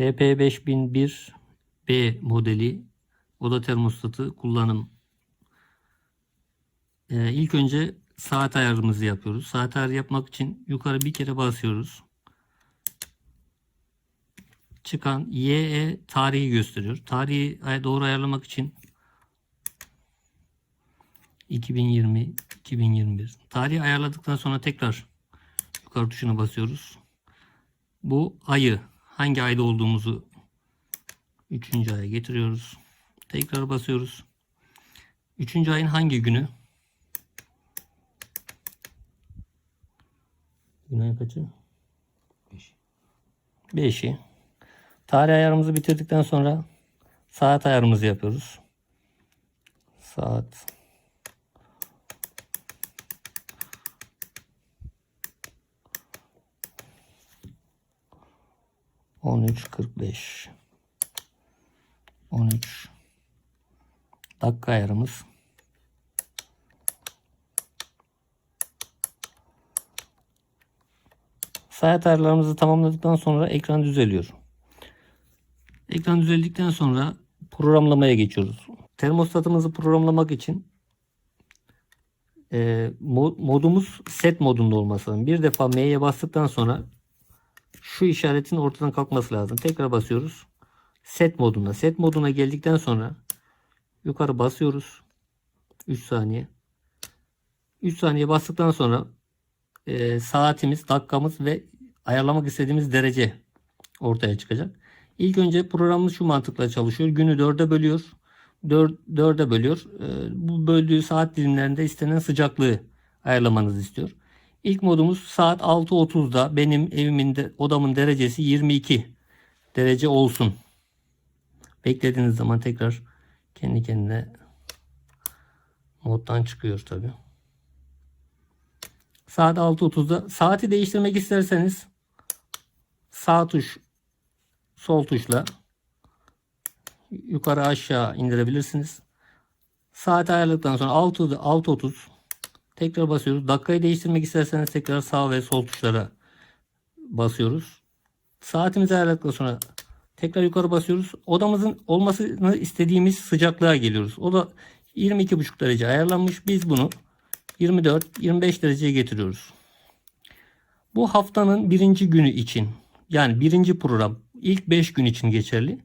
TP5001B modeli oda termostatı kullanım. Ee, ilk önce saat ayarımızı yapıyoruz. Saat ayarı yapmak için yukarı bir kere basıyoruz. Çıkan YE tarihi gösteriyor. Tarihi doğru ayarlamak için 2020 2021 tarihi ayarladıktan sonra tekrar yukarı tuşuna basıyoruz. Bu ayı hangi ayda olduğumuzu 3. aya getiriyoruz. Tekrar basıyoruz. 3. ayın hangi günü? Gün ayı kaçı? 5'i. Tarih ayarımızı bitirdikten sonra saat ayarımızı yapıyoruz. Saat on üç kırk beş on üç dakika ayarımız saat ayarlarımızı tamamladıktan sonra ekran düzeliyor. Ekran düzeldikten sonra programlamaya geçiyoruz. Termostatımızı programlamak için e, mo- modumuz set modunda olması lazım. Bir defa M'ye bastıktan sonra şu işaretin ortadan kalkması lazım. Tekrar basıyoruz. Set moduna. Set moduna geldikten sonra yukarı basıyoruz. 3 saniye. 3 saniye bastıktan sonra e, saatimiz, dakikamız ve ayarlamak istediğimiz derece ortaya çıkacak. İlk önce programımız şu mantıkla çalışıyor. Günü 4'e bölüyor. 4, 4'e bölüyor. E, bu böldüğü saat dilimlerinde istenen sıcaklığı ayarlamanızı istiyor. İlk modumuz saat 6.30'da benim evimin de, odamın derecesi 22 derece olsun. Beklediğiniz zaman tekrar kendi kendine moddan çıkıyor tabi. Saat 6.30'da saati değiştirmek isterseniz sağ tuş sol tuşla yukarı aşağı indirebilirsiniz. Saat ayarladıktan sonra 6'da 6.30 tekrar basıyoruz. Dakikayı değiştirmek isterseniz tekrar sağ ve sol tuşlara basıyoruz. Saatimizi ayarladıktan sonra tekrar yukarı basıyoruz. Odamızın olmasını istediğimiz sıcaklığa geliyoruz. O da 22,5 derece ayarlanmış. Biz bunu 24-25 dereceye getiriyoruz. Bu haftanın birinci günü için yani birinci program ilk 5 gün için geçerli.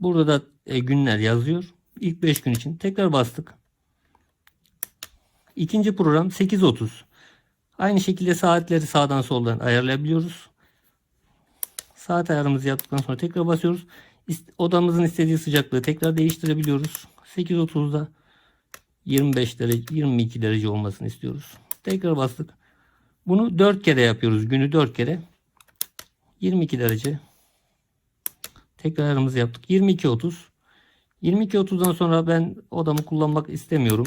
Burada da e, günler yazıyor. İlk 5 gün için tekrar bastık. İkinci program 8.30. Aynı şekilde saatleri sağdan soldan ayarlayabiliyoruz. Saat ayarımızı yaptıktan sonra tekrar basıyoruz. Odamızın istediği sıcaklığı tekrar değiştirebiliyoruz. 8.30'da 25 derece 22 derece olmasını istiyoruz. Tekrar bastık. Bunu 4 kere yapıyoruz. Günü 4 kere. 22 derece. Tekrar ayarımızı yaptık. 22.30. 22.30'dan sonra ben odamı kullanmak istemiyorum.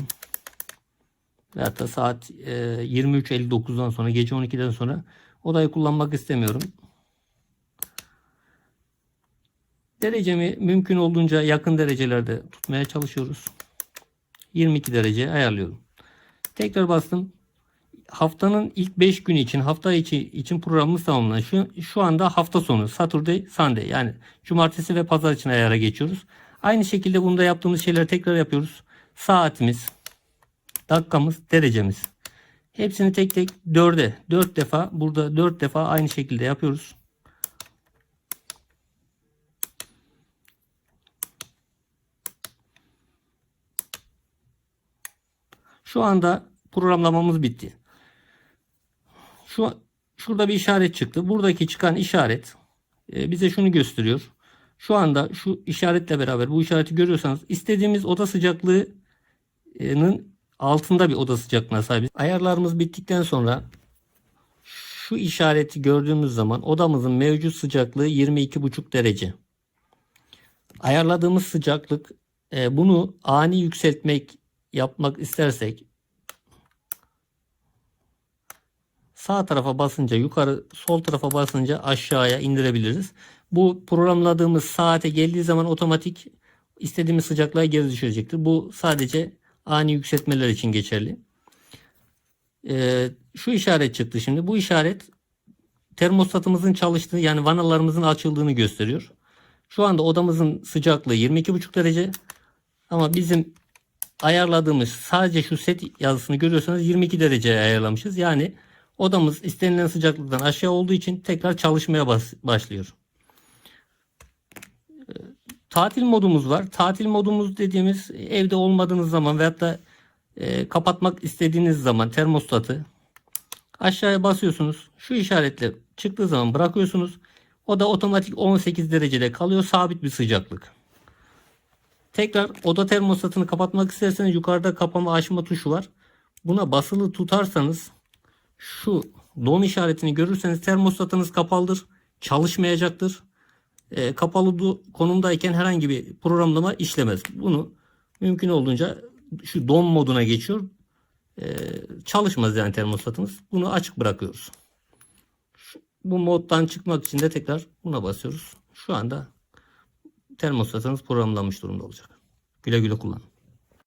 Veyahut da saat e, 23.59'dan sonra gece 12'den sonra odayı kullanmak istemiyorum. Derecemi mümkün olduğunca yakın derecelerde tutmaya çalışıyoruz. 22 derece ayarlıyorum. Tekrar bastım. Haftanın ilk 5 günü için hafta içi için programımız tamamlandı. Şu, şu anda hafta sonu Saturday Sunday yani cumartesi ve pazar için ayara geçiyoruz. Aynı şekilde bunda yaptığımız şeyleri tekrar yapıyoruz. Saatimiz, dakikamız, derecemiz. Hepsini tek tek 4'e 4 defa burada 4 defa aynı şekilde yapıyoruz. Şu anda programlamamız bitti. Şu şurada bir işaret çıktı. Buradaki çıkan işaret e, bize şunu gösteriyor. Şu anda şu işaretle beraber bu işareti görüyorsanız istediğimiz oda sıcaklığının altında bir oda sıcaklığına sahibiz. Ayarlarımız bittikten sonra şu işareti gördüğümüz zaman odamızın mevcut sıcaklığı 22,5 derece. Ayarladığımız sıcaklık e, bunu ani yükseltmek yapmak istersek sağ tarafa basınca yukarı sol tarafa basınca aşağıya indirebiliriz. Bu programladığımız saate geldiği zaman otomatik istediğimiz sıcaklığa geri düşecektir. Bu sadece ani yükseltmeler için geçerli. Ee, şu işaret çıktı şimdi. Bu işaret termostatımızın çalıştığı yani vanalarımızın açıldığını gösteriyor. Şu anda odamızın sıcaklığı 22,5 derece. Ama bizim ayarladığımız sadece şu set yazısını görüyorsanız 22 dereceye ayarlamışız. Yani odamız istenilen sıcaklıktan aşağı olduğu için tekrar çalışmaya başlıyor. Tatil modumuz var. Tatil modumuz dediğimiz evde olmadığınız zaman veyahut da e, kapatmak istediğiniz zaman termostatı aşağıya basıyorsunuz. Şu işaretle çıktığı zaman bırakıyorsunuz. O da otomatik 18 derecede kalıyor. Sabit bir sıcaklık. Tekrar oda termostatını kapatmak isterseniz yukarıda kapama açma tuşu var. Buna basılı tutarsanız şu don işaretini görürseniz termostatınız kapalıdır. Çalışmayacaktır. E, kapalı konumdayken herhangi bir programlama işlemez. Bunu mümkün olduğunca şu don moduna geçiyor. E, çalışmaz yani termostatımız. Bunu açık bırakıyoruz. Şu- bu moddan çıkmak için de tekrar buna basıyoruz. Şu anda termostatınız programlanmış durumda olacak. Güle güle kullanın.